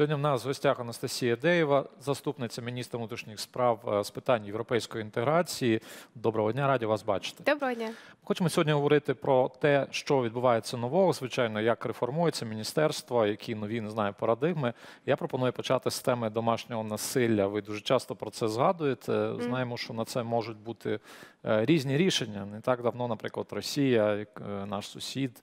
Сьогодні в нас в гостях Анастасія Деєва, заступниця міністра внутрішніх справ е, з питань європейської інтеграції. Доброго дня, раді вас бачити. Доброго дня. Хочемо сьогодні говорити про те, що відбувається нового, звичайно, як реформується міністерство, які нові не знаю парадигми. Я пропоную почати з теми домашнього насилля. Ви дуже часто про це згадуєте. Знаємо, що на це можуть бути е, різні рішення. Не так давно, наприклад, Росія, як е, наш сусід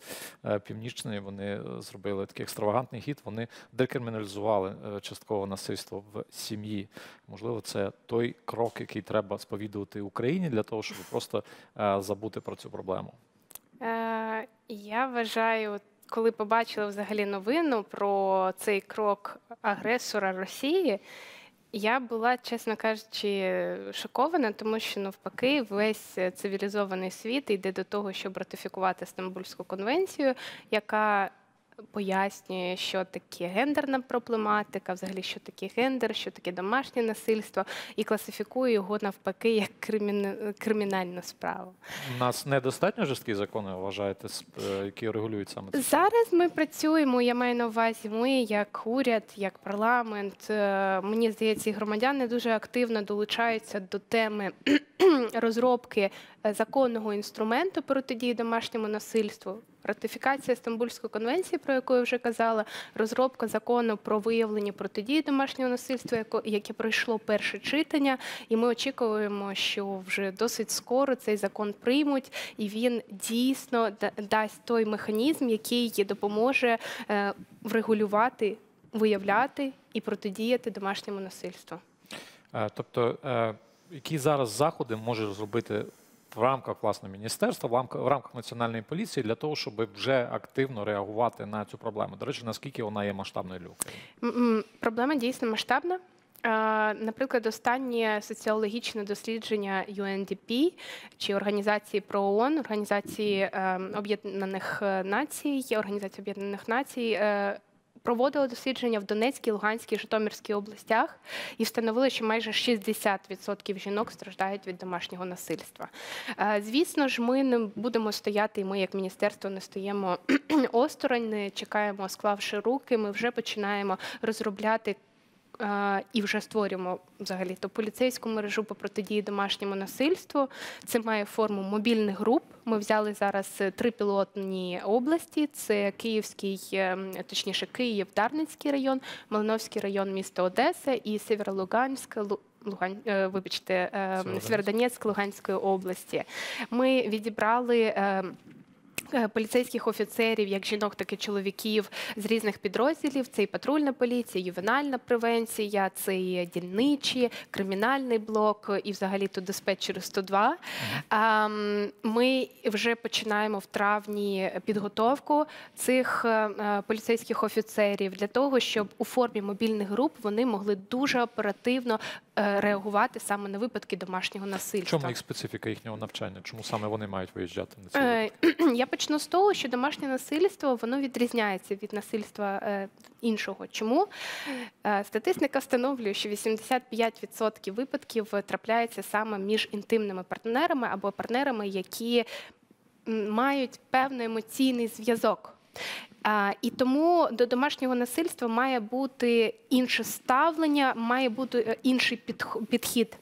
північний, вони зробили такий екстравагантний хід. Вони декриміналізували е, частково насильство в сім'ї. Можливо, це той крок, який треба сповідувати Україні для того, щоб просто е, забути про цю проблему. Е, я вважаю, коли побачила взагалі новину про цей крок агресора Росії, я була, чесно кажучи, шокована, тому що навпаки, весь цивілізований світ йде до того, щоб ратифікувати Стамбульську конвенцію, яка пояснює, що таке гендерна проблематика, взагалі, що таке гендер, що таке домашнє насильство, і класифікує його навпаки як криміна- кримінальну справу. У нас недостатньо жорсткі закони, вважаєте, е, які регулюють саме це? Зараз ми працюємо. Я маю на увазі, ми як уряд, як парламент. е, Мені здається, і громадяни дуже активно долучаються до теми розробки е, законного інструменту протидії домашньому насильству. Ратифікація Стамбульської конвенції, про яку я вже казала, розробка закону про виявлення протидії домашнього насильства, яке пройшло перше читання, і ми очікуємо, що вже досить скоро цей закон приймуть, і він дійсно дасть той механізм, який допоможе е, врегулювати, виявляти і протидіяти домашньому насильству. Е, Тобто, е, які зараз заходи може зробити в рамках власне міністерства, в рамках, в рамках національної поліції для того, щоб вже активно реагувати на цю проблему? До речі, наскільки вона є масштабною для Проблема дійсно масштабна. Е, Наприклад, останнє соціологічне дослідження UNDP чи організації ПРООН, організації е, Об'єднаних Націй, Організації Об'єднаних Націй. Проводили дослідження в Донецькій, Луганській, Житомирській областях і встановили, що майже 60% жінок страждають від домашнього насильства. Е, Звісно ж, ми не будемо стояти, і ми, як міністерство, не стоїмо осторонь, не чекаємо, склавши руки. Ми вже починаємо розробляти. Е, І вже створюємо взагалі то поліцейську мережу по протидії домашньому насильству. Це має форму мобільних груп. Ми взяли зараз е, три пілотні області: це Київський, е, точніше, Київ, Дарницький район, Малиновський район, місто Одеса і Сєвєролуганськ, Лу- Лугань, е, вибачте. Сєвєродонецьк Луганської області. Ми відібрали. Е, Поліцейських офіцерів, як жінок, так і чоловіків з різних підрозділів. Це і патрульна поліція, ювенальна превенція, це і дільничі, кримінальний блок, і взагалі тут диспетчери 102. А, м, Ми вже починаємо в травні підготовку цих е, е, поліцейських офіцерів для того, щоб у формі мобільних груп вони могли дуже оперативно реагувати саме на випадки домашнього насильства. чому їх специфіка їхнього навчання? Чому саме вони мають виїжджати на ці Е, Я почну з того, що домашнє насильство воно відрізняється від насильства е, іншого. Чому Е, статистика встановлює, що 85% випадків е, трапляється саме між інтимними партнерами або партнерами, які мають певний емоційний зв'язок. І тому до домашнього насильства має бути інше ставлення, має бути е, інший підх- підхід.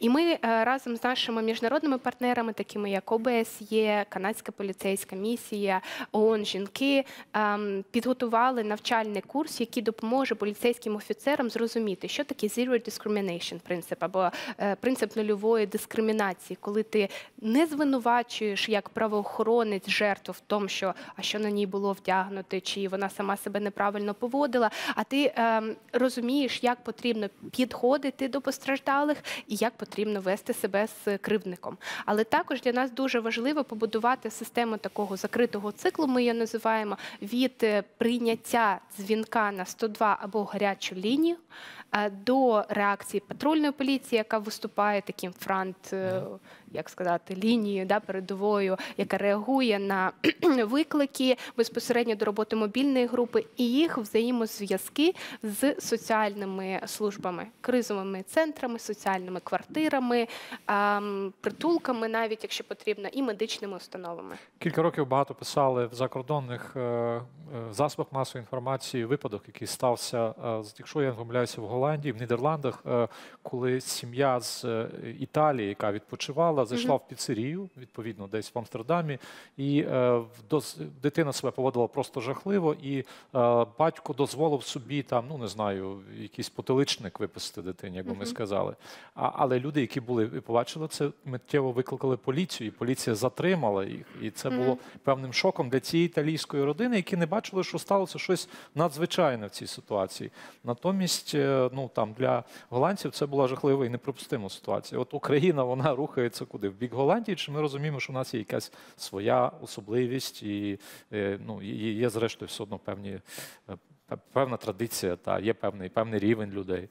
І ми е, разом з нашими міжнародними партнерами, такими як ОБСЄ, Канадська поліцейська місія, ООН жінки, ем, підготували навчальний курс, який допоможе поліцейським офіцерам зрозуміти, що таке zero discrimination принцип або е, принцип нульової дискримінації, коли ти не звинувачуєш як правоохоронець жертву в тому, що а що на ній було вдягнути, чи вона сама себе неправильно поводила. А ти ем, розумієш, як потрібно підходити до постраждалих і як потрібно вести себе з кривдником. Але також для нас дуже важливо побудувати систему такого закритого циклу. Ми її називаємо від е, прийняття дзвінка на 102 або гарячу лінію е, до реакції патрульної поліції, яка виступає таким фронт е, як сказати, лінією да, передовою, яка реагує на виклики безпосередньо до роботи мобільної групи і їх взаємозв'язки з соціальними службами, кризовими центрами, соціальними квартирами, притулками, навіть якщо потрібно, і медичними установами. Кілька років багато писали в закордонних е, е, засобах масової інформації випадок, який стався, е, якщо я не помиляюся, в Голландії, в Нідерландах, коли сім'я з Італії, яка відпочивала, зайшла в піцерію, відповідно, десь в Амстердамі, і е, дитина себе поводила просто жахливо, і е, батько дозволив собі там, ну не знаю, якийсь потиличник виписати дитині, як би ми сказали. А, але люди, які були і побачили це, миттєво викликали поліцію, і поліція затримала їх. І це було певним шоком для цієї італійської родини, які не бачили, що сталося щось надзвичайне в цій ситуації. Натомість, е, ну там для голландців це була жахлива і неприпустима ситуація. От Україна вона рухається куди? В бік Голландії, чи ми розуміємо, що в нас є якась своя особливість, і е, ну є, зрештою все одно певні е, певна традиція, та є певний певний рівень людей.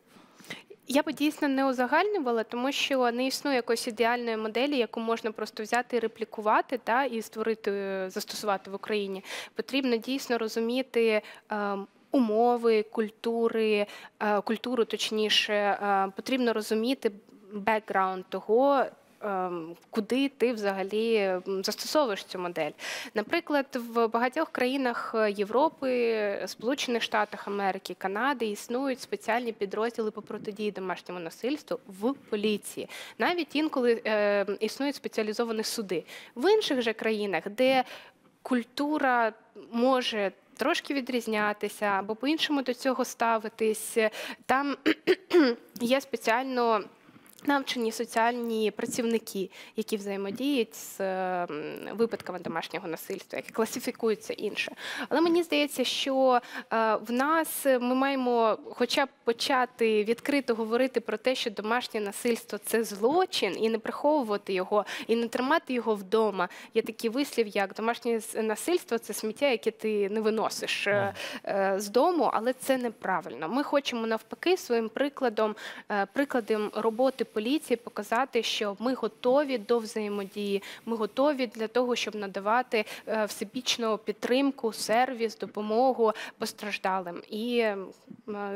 Я би дійсно не узагальнювала, тому що не існує якоїсь ідеальної моделі, яку можна просто взяти і реплікувати та і створити, застосувати в Україні. Потрібно дійсно розуміти. ем, Умови, культури, е, культуру точніше, потрібно розуміти бекграунд того, куди ти взагалі застосовуєш цю модель. Наприклад, в багатьох країнах е, Європи, Сполучених Штатах Америки, Канади існують спеціальні підрозділи по протидії домашньому насильству в поліції. Навіть інколи е, існують спеціалізовані суди. В інших же країнах, де культура може трошки відрізнятися або по-іншому до цього ставитись, там є спеціально навчені соціальні працівники, які взаємодіють з е, випадками домашнього насильства, які класифікуються інше. Але мені здається, що е, в нас ми маємо хоча б почати відкрито говорити про те, що домашнє насильство це злочин, і не приховувати його, і не тримати його вдома. Є такий вислів, як домашнє насильство це сміття, яке ти не виносиш е, е, з дому, але це неправильно. Ми хочемо навпаки своїм прикладом, е, прикладом роботи поліції показати, що ми готові до взаємодії, ми готові для того, щоб надавати е, всебічну підтримку, сервіс, допомогу постраждалим. І е,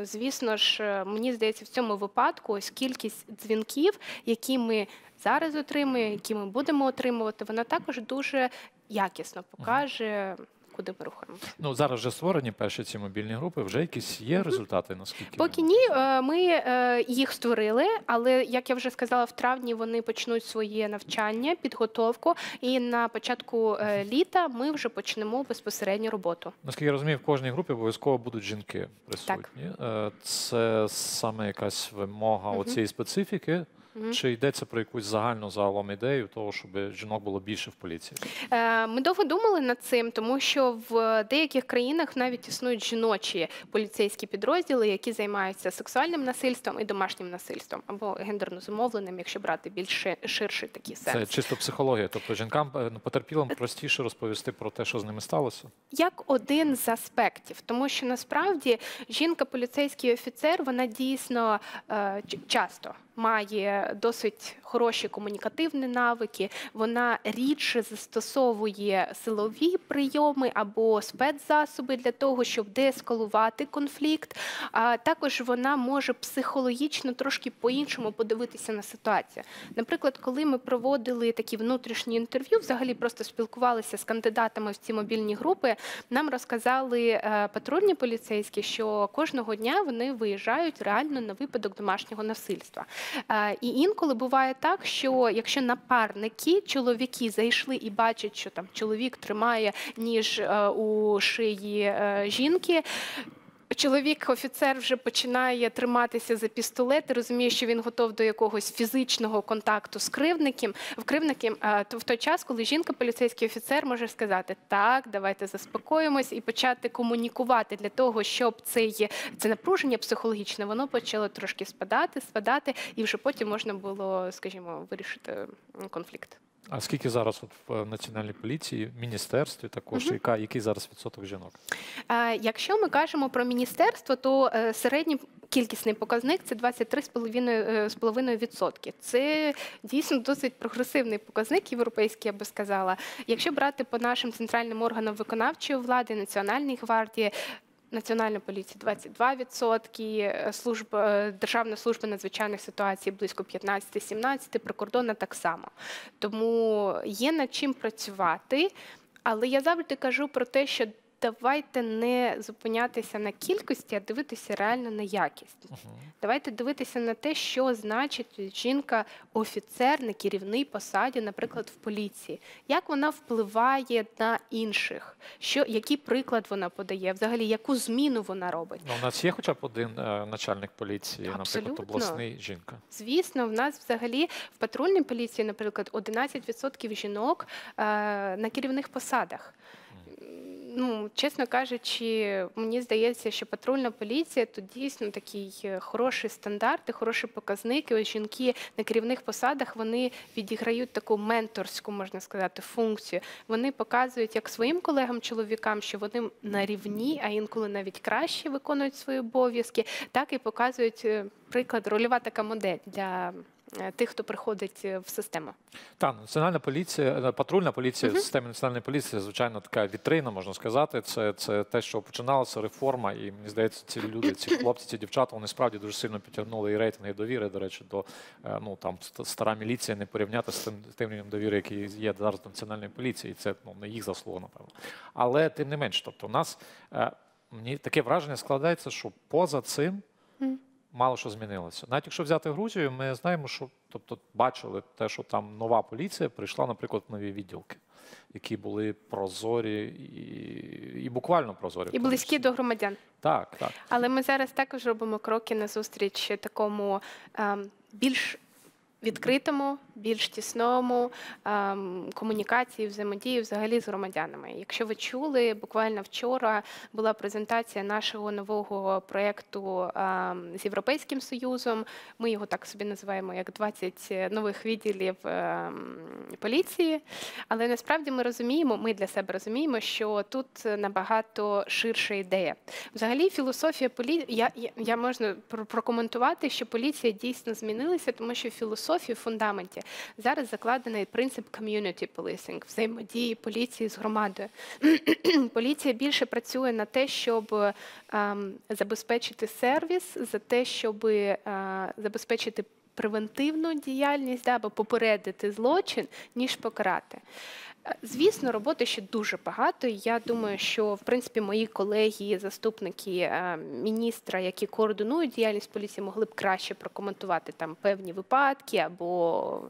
звісно ж, е, мені здається, в цьому випадку ось кількість дзвінків, які ми зараз отримуємо, які ми будемо отримувати, вона також дуже якісно покаже, куди ми рухаємося. Ну зараз вже створені перші ці мобільні групи. Вже якісь є результати, наскільки Поки ні, е, ми е, їх створили, але як я вже сказала, в травні вони почнуть своє навчання, підготовку, і на початку е, літа ми вже почнемо безпосередньо роботу. Наскільки я розумію, в кожній групі обов'язково будуть жінки присутні. Е, Це саме якась вимога Мгм. оцієї специфіки. Мгм. Чи йдеться про якусь загальну загалом ідею того, щоб жінок було більше в поліції? Е, Ми довго думали над цим, тому що в деяких країнах навіть існують жіночі поліцейські підрозділи, які займаються сексуальним насильством і домашнім насильством або гендерно зумовленим, якщо брати більш ши- ширший такий Це чисто психологія. Тобто жінкам е, ну, потерпілим простіше розповісти про те, що з ними сталося. як один з аспектів, тому що насправді жінка, поліцейський офіцер, вона дійсно е, часто має досить хороші комунікативні навики. Вона рідше застосовує силові прийоми або спецзасоби для того, щоб деескалувати конфлікт. А також вона може психологічно трошки по-іншому подивитися на ситуацію. Наприклад, коли ми проводили такі внутрішні інтерв'ю, взагалі просто спілкувалися з кандидатами в ці мобільні групи, нам розказали е, патрульні поліцейські, що кожного дня вони виїжджають реально на випадок домашнього насильства. Е, І інколи буває так, що якщо напарники, чоловіки зайшли і бачать, що там чоловік тримає ніж е, у шиї е, жінки. Чоловік, офіцер, вже починає триматися за пістолет, розуміє, що він готов до якогось фізичного контакту з кривником. В кривником, е, то в той час, коли жінка, поліцейський офіцер, може сказати так, давайте заспокоїмось і почати комунікувати для того, щоб цей це напруження психологічне воно почало трошки спадати, спадати, і вже потім можна було, скажімо, вирішити конфлікт. А скільки зараз от в національній поліції, міністерстві також, яка, який зараз відсоток жінок? Е, Якщо ми кажемо про міністерство, то е, середній кількісний показник це 23,5%. Це дійсно досить прогресивний показник європейський, я би сказала. Якщо брати по нашим центральним органам виконавчої влади, Національній гвардії. Національна поліція 22%, е, служба, е, Державна служба надзвичайних ситуацій близько 15-17%, прикордонна так само. Тому є над чим працювати. Але я завжди кажу про те, що давайте не зупинятися на кількості, а дивитися реально на якість. Давайте дивитися на те, що значить жінка офіцер на керівній посаді, наприклад, в поліції. Як вона впливає на інших? Що, який приклад вона подає? Взагалі, яку зміну вона робить? Ну, у нас є хоча б один е, начальник поліції, Абсолютно. наприклад, обласний жінка. Звісно, в нас взагалі в патрульній поліції, наприклад, 11% жінок е, на керівних посадах. Ну, чесно кажучи, мені здається, що патрульна поліція тут дійсно такий е, хороший стандарт, хороші показники. Ось жінки на керівних посадах вони відіграють таку менторську, можна сказати, функцію. Вони показують як своїм колегам-чоловікам, що вони на рівні, а інколи навіть краще виконують свої обов'язки, так і показують е, приклад, рольова така модель для тих, хто приходить е, в систему. Так, національна поліція, е, патрульна поліція, система національної поліції, звичайно, така вітрина, можна сказати. Це, це те, що починалася реформа, і мені здається, ці люди, ці хлопці, ці дівчата, вони справді дуже сильно підтягнули і рейтинги і довіри. До речі, до е, ну там стара міліція не порівняти з тим, тим рівнем довіри, який є зараз до національної поліції. І це ну не їх заслуга, напевно. Але тим не менш, тобто, у нас е, мені таке враження складається, що поза цим мало що змінилося. Навіть якщо взяти Грузію, ми знаємо, що тобто бачили те, що там нова поліція прийшла, наприклад, в нові відділки, які були прозорі і, і буквально прозорі. І близькі до громадян. Так, так. Але ми зараз також робимо кроки назустріч такому ем, більш відкритому, більш тісному ем, комунікації, взаємодії взагалі з громадянами. Якщо ви чули, буквально вчора була презентація нашого нового проєкту ем, з Європейським Союзом. Ми його так собі називаємо як 20 нових відділів ем, поліції. Але насправді ми розуміємо, ми для себе розуміємо, що тут набагато ширша ідея. Взагалі, філософія поліції, я, я, можна прокоментувати, що поліція дійсно змінилася, тому що в філософії в фундаменті зараз закладений принцип community policing, взаємодії поліції з громадою. Поліція більше працює на те, щоб ем, забезпечити сервіс, за те, щоб е, забезпечити превентивну діяльність да, або попередити злочин, ніж покарати. Звісно, роботи ще дуже багато. Я думаю, що в принципі мої колеги, заступники е, міністра, які координують діяльність поліції, могли б краще прокоментувати там певні випадки або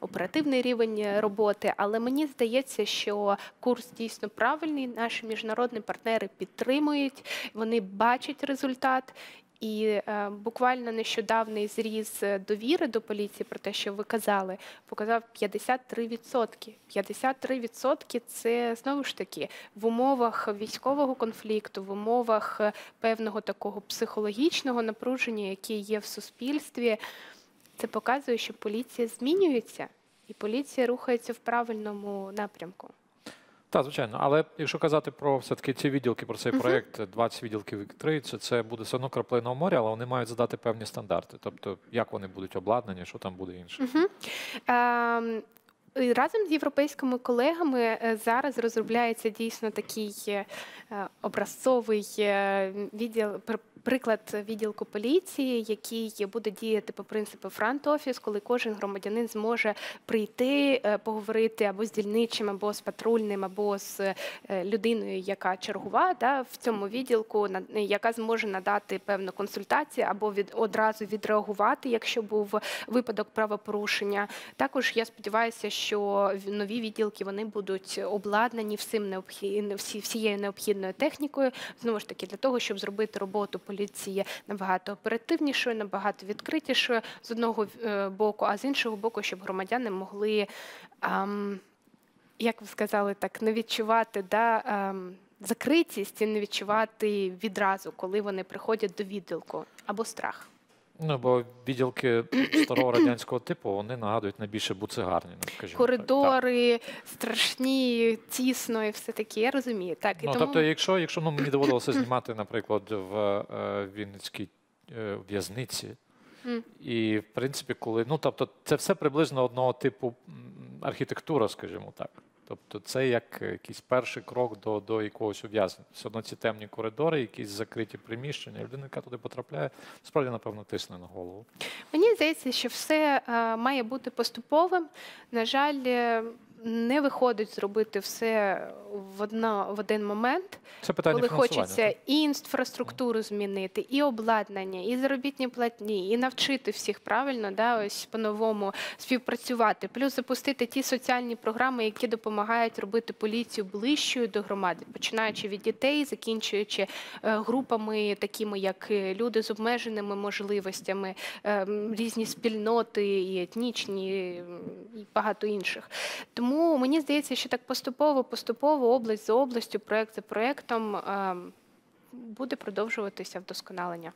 оперативний рівень роботи. Але мені здається, що курс дійсно правильний. Наші міжнародні партнери підтримують, вони бачать результат. І е, буквально нещодавний зріз е, довіри до поліції про те, що ви казали, показав 53%. 53% – це знову ж таки в умовах військового конфлікту, в умовах е, певного такого психологічного напруження, яке є в суспільстві. Це показує, що поліція змінюється, і поліція рухається в правильному напрямку. Так, звичайно. Але якщо казати про все-таки ці відділки, про цей проєкт, 20 відділків відкриються, це буде все одно краплина в морі, але вони мають задати певні стандарти. Тобто, як вони будуть обладнані, що там буде інше. Ем, Разом з європейськими колегами е, зараз розробляється дійсно такий е, образцовий е, відділ. Пр- Приклад відділку поліції, який буде діяти по принципу фронт-офіс, коли кожен громадянин зможе прийти, е, поговорити або з дільничим, або з патрульним, або з е, людиною, яка чергува да, в цьому відділку, яка зможе надати певну консультацію або від одразу відреагувати, якщо був випадок правопорушення. Також я сподіваюся, що нові відділки вони будуть обладнані всім необхід... всі, всією необхідною технікою. Знову ж таки, для того, щоб зробити роботу поліції набагато оперативнішою, набагато відкритішою з одного е, боку, а з іншого боку, щоб громадяни могли. ем, як ви сказали, так не відчувати да, ем, закритість і не відчувати відразу, коли вони приходять до відділку або страх. Ну, бо відділки старого радянського типу вони нагадують найбільше буцегарні, ну, скажімо. так. Так. Коридори страшні, тісно і все таке. Я розумію. Так, і Ну, тому... тобто, якщо, якщо ну, мені доводилося знімати, наприклад, в е, Вінницькій е, в'язниці, Мгм. і в принципі, коли ну тобто, це все приблизно одного типу архітектура, скажімо так. Тобто, це як якийсь перший крок до, до якогось ув'язнення. Все одно ці темні коридори, якісь закриті приміщення. Людина, яка туди потрапляє, справді, напевно, тисне на голову. Мені здається, що все е, має бути поступовим. На жаль, е, не виходить зробити все в, одно, в один момент, Це питання коли хочеться так. і інфраструктуру змінити, і обладнання, і заробітні платні, і навчити всіх правильно, да, ось по-новому співпрацювати. Плюс запустити ті соціальні програми, які допомагають робити поліцію ближчою до громади, починаючи від дітей, закінчуючи е, групами, такими як е, люди з обмеженими можливостями, е, різні спільноти, і етнічні, і багато інших. Тому мені здається, що так поступово, поступово, область за областю, проект за проектом е, буде продовжуватися вдосконалення.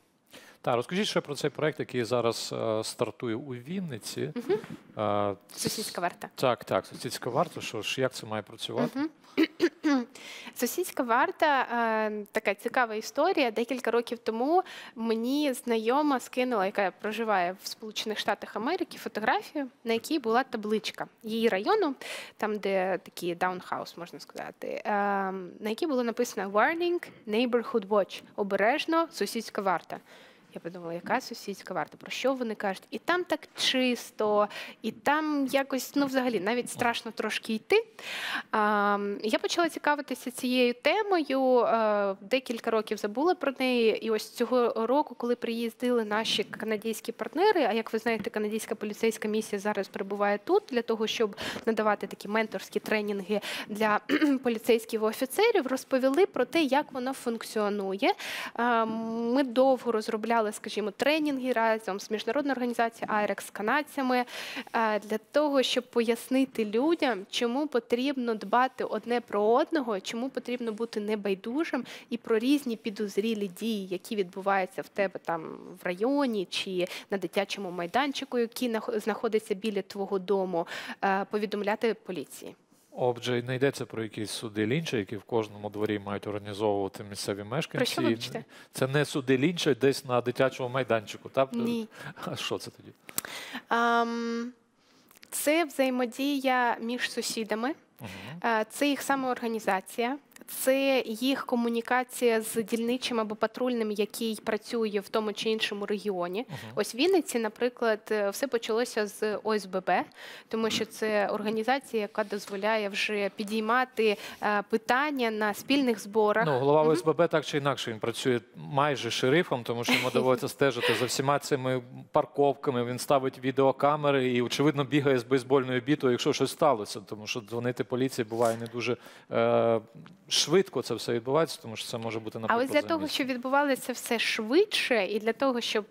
Так, розкажіть ще про цей проект, який зараз е, стартує у Вінниці. Е, Сусідська варта. Так, так, сусідська варта. Що ж, як це має працювати? Сусідська варта е, така цікава історія. Декілька років тому мені знайома скинула, яка проживає в Сполучених Штатах Америки, фотографію, на якій була табличка її району, там, де такий даунхаус, можна сказати, е, на якій було написано Warning Neighborhood Watch. Обережно сусідська варта. Я подумала, яка сусідська варта, про що вони кажуть? І там так чисто, і там якось, ну, взагалі, навіть страшно трошки йти. А, я почала цікавитися цією темою. е, Декілька років забула про неї. І ось цього року, коли приїздили наші канадські партнери, а як ви знаєте, канадська поліцейська місія зараз перебуває тут для того, щоб надавати такі менторські тренінги для поліцейських офіцерів, розповіли про те, як воно функціонує. Ми довго розробляли, скажімо, тренінги разом з міжнародною організацією IREX з канадцями е, для того, щоб пояснити людям, чому потрібно дбати одне про одного, чому потрібно бути небайдужим і про різні підозрілі дії, які відбуваються в тебе там в районі чи на дитячому майданчику, який нах- знаходиться біля твого дому, е, повідомляти поліції. Отже, не йдеться про якісь суди лінча, які в кожному дворі мають організовувати місцеві мешканці. Про що ви? Це не суди лінча десь на дитячому майданчику. Так? Ні. А що це тоді? Ам, Це взаємодія між сусідами, Е, це їх самоорганізація, це їх комунікація з дільничим або патрульним, який працює в тому чи іншому регіоні. Ось в Вінниці, наприклад, е, все почалося з ОСББ, тому що це організація, яка дозволяє вже підіймати е, питання на спільних зборах. Ну, голова ОСББ так чи інакше він працює майже шерифом, тому що йому доводиться стежити за всіма цими парковками. Він ставить відеокамери і, очевидно, бігає з бейсбольною бітою, якщо щось сталося. Тому що дзвонити поліції буває не дуже е, швидко це все відбувається, тому що це може бути наприклад. ось для того, щоб відбувалося все швидше, і для того, щоб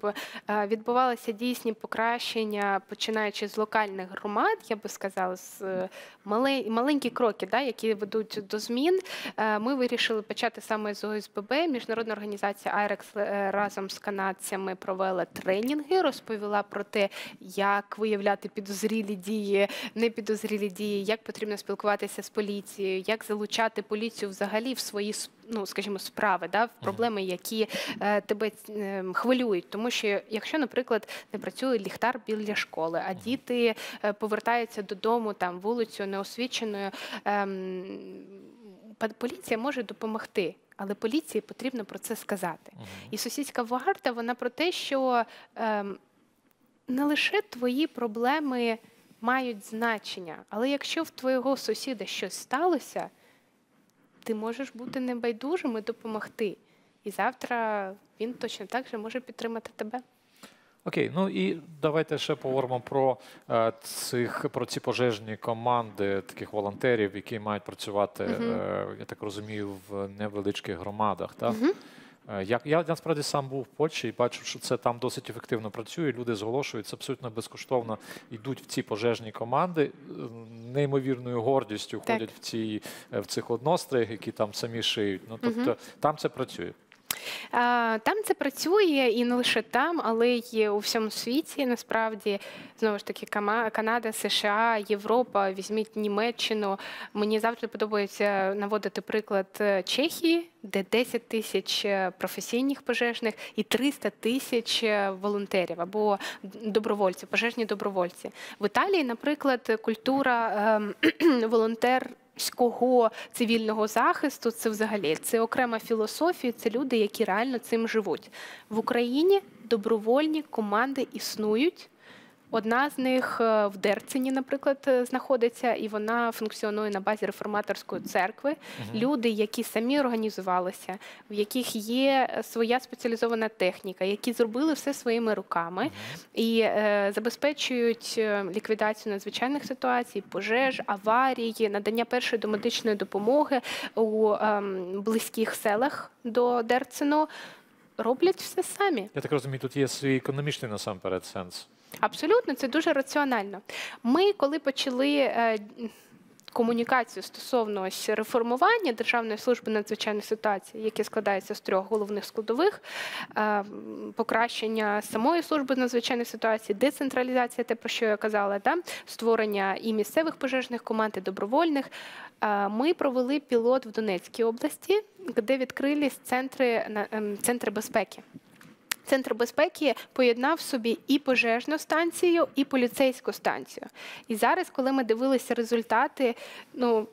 е, відбувалися дійсні покращення, починаючи з локальних громад, я би сказала, з е, мале- маленькі кроки, да, які ведуть до змін, е, ми вирішили почати саме з ОСББ. Міжнародна організація е, разом з канадцями провела тренінги, розповіла про те, як виявляти підозрілі дії, непідозрілі дії, як потрібно спілкуватися з поліцією, як залучати поліцію взагалі в свої ну, скажімо, справи, да, в проблеми, які е, тебе е, хвилюють. Тому що, якщо, наприклад, не працює ліхтар біля школи, а діти е, повертаються додому там вулицю неосвіченою, па- поліція може допомогти. Але поліції потрібно про це сказати. І сусідська варта вона про те, що ем, не лише твої проблеми мають значення, але якщо в твого сусіда щось сталося, ти можеш бути небайдужим і допомогти. І завтра він точно так же може підтримати тебе. Окей, ну і давайте ще поговоримо про е, цих про ці пожежні команди таких волонтерів, які мають працювати, е, я так розумію, в невеличких громадах. Так? Як я насправді сам був в Польщі і бачив, що це там досить ефективно працює. Люди зголошуються абсолютно безкоштовно йдуть в ці пожежні команди, е, неймовірною гордістю Так. ходять в ці е, в цих одностроях, які там самі шиють. Ну тобто там це працює. Там це працює і не лише там, але й у всьому світі. Насправді, знову ж таки, Канада, США, Європа, візьміть Німеччину. Мені завжди подобається наводити приклад е, Чехії, де 10 тисяч е, професійних пожежних і 300 тисяч е, волонтерів або добровольців, пожежні добровольці. В Італії, наприклад, культура ем, волонтерського цивільного захисту це взагалі це окрема філософія, це люди, які реально цим живуть. В Україні добровольні команди існують. Одна з них е, в Дерцині, наприклад, е, знаходиться, і вона функціонує на базі реформаторської церкви. Люди, які самі організувалися, в яких є е, своя спеціалізована техніка, які зробили все своїми руками і е, забезпечують ліквідацію надзвичайних ситуацій, пожеж, аварій, надання першої домедичної допомоги у ем, близьких селах до Дерцину. Роблять все самі. Я так розумію, тут є свій економічний насамперед сенс. Абсолютно, це дуже раціонально. Ми, коли почали е, комунікацію стосовно ось реформування Державної служби надзвичайних ситуацій, яке складається з трьох головних складових: е, покращення самої служби надзвичайних ситуацій, децентралізація, те про що я казала, да? створення і місцевих пожежних команд, і добровольних. Е, Ми провели пілот в Донецькій області, де відкрились центри, ем, центри безпеки. Центр безпеки поєднав собі і пожежну станцію, і поліцейську станцію. І зараз, коли ми дивилися результати, ну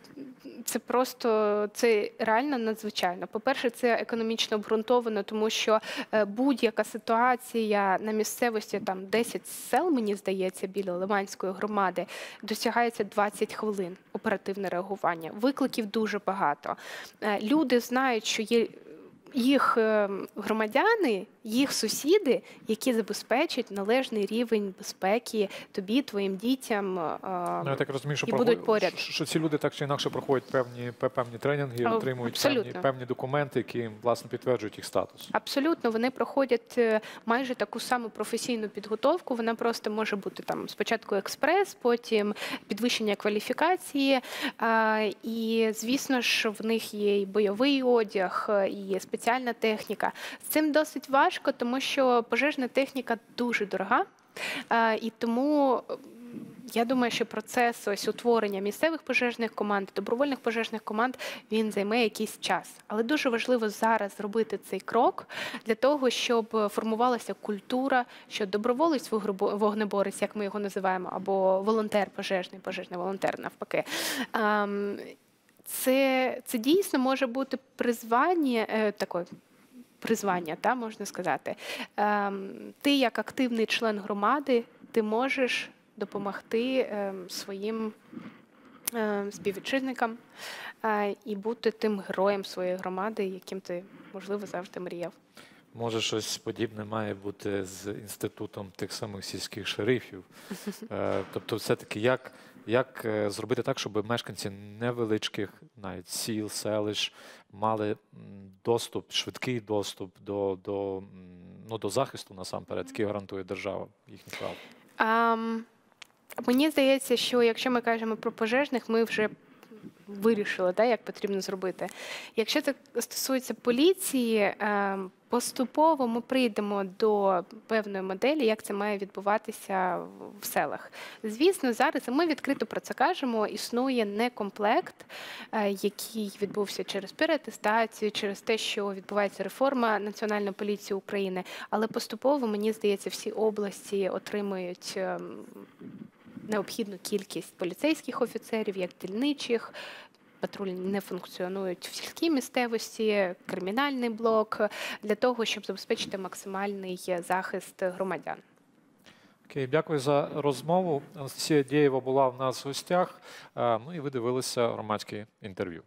це просто це реально надзвичайно. По-перше, це економічно обґрунтовано, тому що е, будь-яка ситуація на місцевості, там 10 сел, мені здається, біля Лиманської громади, досягається 20 хвилин оперативне реагування. Викликів дуже багато. Е, Люди знають, що є їх е, громадяни, їх сусіди, які забезпечать належний рівень безпеки тобі, твоїм дітям. е, Ну, я так розумію, що, і будуть поряд. що- ці люди так чи інакше проходять певні, певні тренінги, А, отримують певні, абсолютно. певні документи, які власне підтверджують їх статус. Абсолютно, вони проходять е, майже таку саму професійну підготовку. Вона просто може бути там спочатку експрес, потім підвищення кваліфікації. І звісно ж, в них є і бойовий одяг, е, і спеціальна техніка. З цим досить важко, тому що пожежна техніка дуже дорога. І тому я думаю, що процес ось утворення місцевих пожежних команд, добровольних пожежних команд він займе якийсь час. Але дуже важливо зараз зробити цей крок для того, щоб формувалася культура, що доброволець вогнеборець, як ми його називаємо, або волонтер пожежний, пожежний волонтер навпаки. Це, це дійсно може бути призвання е, такої. Призвання, та можна сказати. Ем, ти, як активний член громади, ти можеш допомогти ем, своїм ем, співвітчизникам е, і бути тим героєм своєї громади, яким ти, можливо, завжди мріяв. Може, щось подібне має бути з інститутом тих самих сільських шерифів. Е, Тобто, все-таки як, як е, зробити так, щоб мешканці невеличких, навіть сіл, селищ, мали доступ, швидкий доступ до, до, ну, до захисту насамперед, який гарантує держава їхні права. Um... мені здається, що якщо ми кажемо про пожежних, ми вже вирішили, да, як потрібно зробити. Якщо це стосується поліції, ем, поступово ми прийдемо до певної моделі, як це має відбуватися в- селах. Звісно, зараз ми відкрито про це кажемо. Існує некомплект, е, який відбувся через переатестацію, через те, що відбувається реформа Національної поліції України. Але поступово, мені здається, всі області отримують. Необхідну кількість поліцейських офіцерів, як дільничих, патрулі не функціонують в сільській місцевості, кримінальний блок для того, щоб забезпечити максимальний захист громадян. Окей, дякую за розмову. Анастасія Дєєва була в нас в гостях. Е, Ну і ви дивилися громадське інтерв'ю.